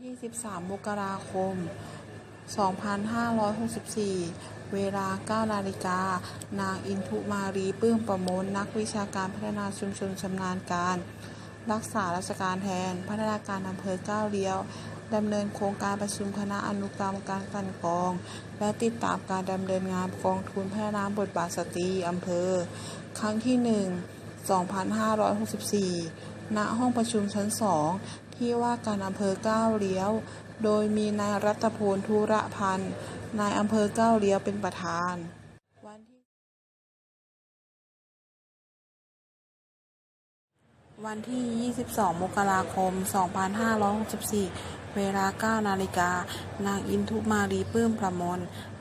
23 มกราคม 2564 เวลา 9 นาฬิกา นางอินทุมารีปื้มประมลนักวิชาการพัฒนาชุมชนชำนาญการ รักษาราชการแทน พัฒนาการอำเภอก้าวเลี้ยวดำเนินโครงการประชุมคณะอนุกรรมการกันกอง และติดตามการดำเนินงานกองทุนพัฒนาบทบาทสตรีอำเภอ ครั้งที่ 1 2564 ณ ห้องประชุมชั้น 2 ที่ว่าการอำเภอก้าวเลี้ยว โดยมีนายรัตพลธุระพันธ์ นายอำเภอก้าวเลี้ยวเป็นประธานวันที่วันที่ 22 มกราคม 2564 เวลา 9 นาฬิกา นางอินทุมารีปื้มประมล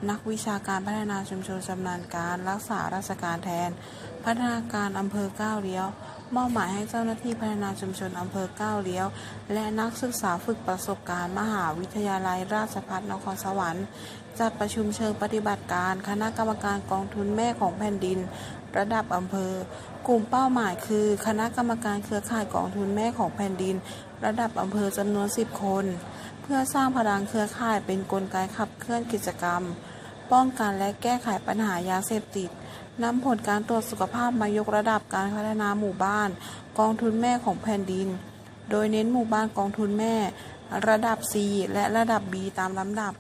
นักวิชาการพัฒนาชุมชนชำนาญการรักษาราชการแทน พัฒนาการอำเภอก้าวเลี้ยว มอบหมายให้เจ้าหน้าที่พัฒนาชุมชนอำเภอก้าวเลี้ยว และนักศึกษาฝึกประสบการณ์มหาวิทยาลัยราชภัฏนครสวรรค์ จัดประชุมเชิงปฏิบัติการ คณะกรรมการกองทุนแม่ของแผ่นดิน ระดับอำเภอ กลุ่มเป้าหมายคือ คณะกรรมการเครือข่ายกองทุนแม่ของแผ่นดิน ระดับอำเภอจำนวน 10 คน เพื่อสร้างพลังเครือข่ายเป็นกลไกขับเคลื่อนกิจกรรม ป้องกันและแก้ไขปัญหายาเสพติดนำผลการตรวจสุขภาพมายกระดับการพัฒนาหมู่บ้าน กองทุนแม่ของแผ่นดิน โดยเน้นหมู่บ้านกองทุนแม่ ระดับ C และระดับ B ตามลำดับ